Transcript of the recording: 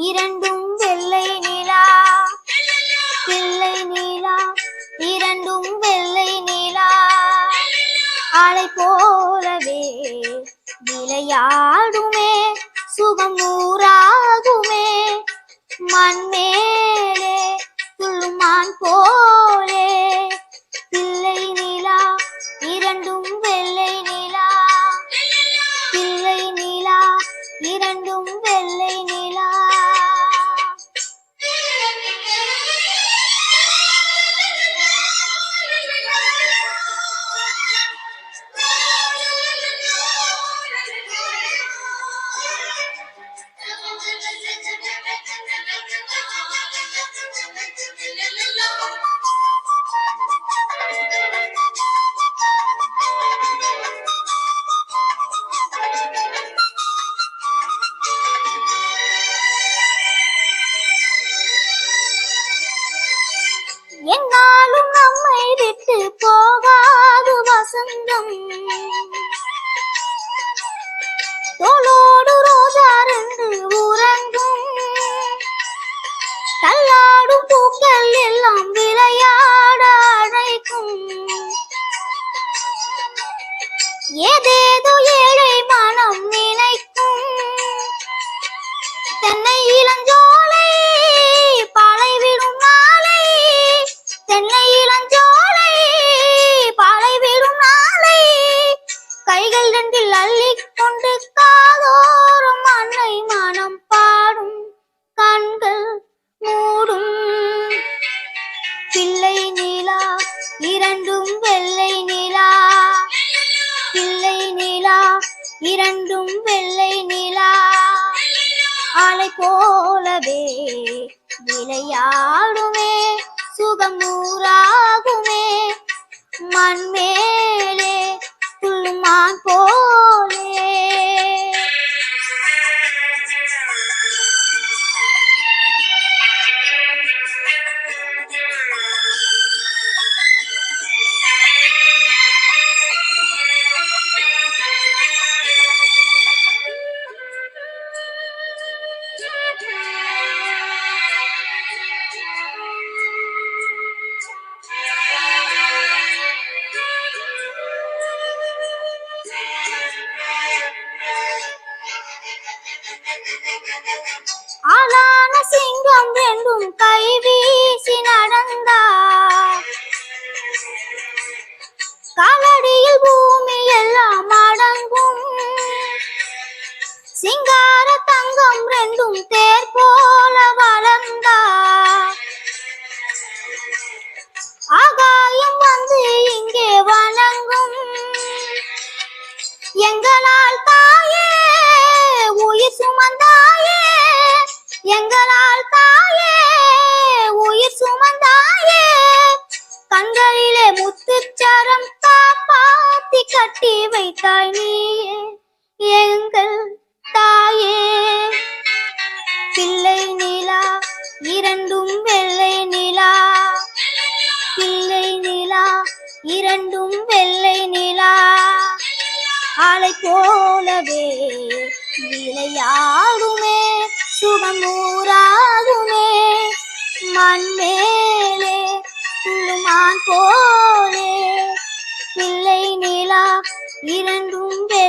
இரண்டும் வெள்ளை நிலா. வெள்ளை நிலா. இரண்டும் வெள்ளை நிலா. அலை போலவே விளையாடுமே. சுகம் நூறாகுமே. மண் மேலே துள்ளுமான் போலே. பிள்ளை நிலா. இரண்டும் வெள்ளை நிலா. பிள்ளை நிலா. இரண்டும் வெள்ளை வசந்தம் தோளோடு ரோஜா ரெண்டு உறங்கும். தள்ளாடும் பூக்கள் எல்லாம் விளையாட அழைக்கும். ஏதேதோ ஏ ரெண்டில் காதோறும் அன்னை மனம் பாடும் கண்கள் மூடும். பிள்ளை நிலா இரண்டும் வெள்ளை நிலா. பிள்ளை நிலா இரண்டும் வெள்ளை நிலா. அலை போலவே விளையாடுமே சுகம் நூறாகுமே. மண் மேலே துள்ளுமான் ஆளான சிங்கம் ரெண்டும் கை வீசி நடந்தார் காலடியில் பூமி எல்லாம் அடங்கும். சிங்கார தங்கம் ரெண்டும் தேர் போல வளர்ந்தார் கண்களிலே முத்துச்சரம் காப்பாத்தி கட்டி வைத்தாய் நீயே எங்கள் தாயே. பிள்ளை நிலா இரண்டும் வெள்ளை நிலா. பிள்ளை நிலா இரண்டும் வெள்ளை நிலா. அலை போலவே விளையாடுமே சுகம் ஊராகுமே மண் துள்ளுமான் போலே பிள்ளை நிலா இரண்டும் வெள்ளை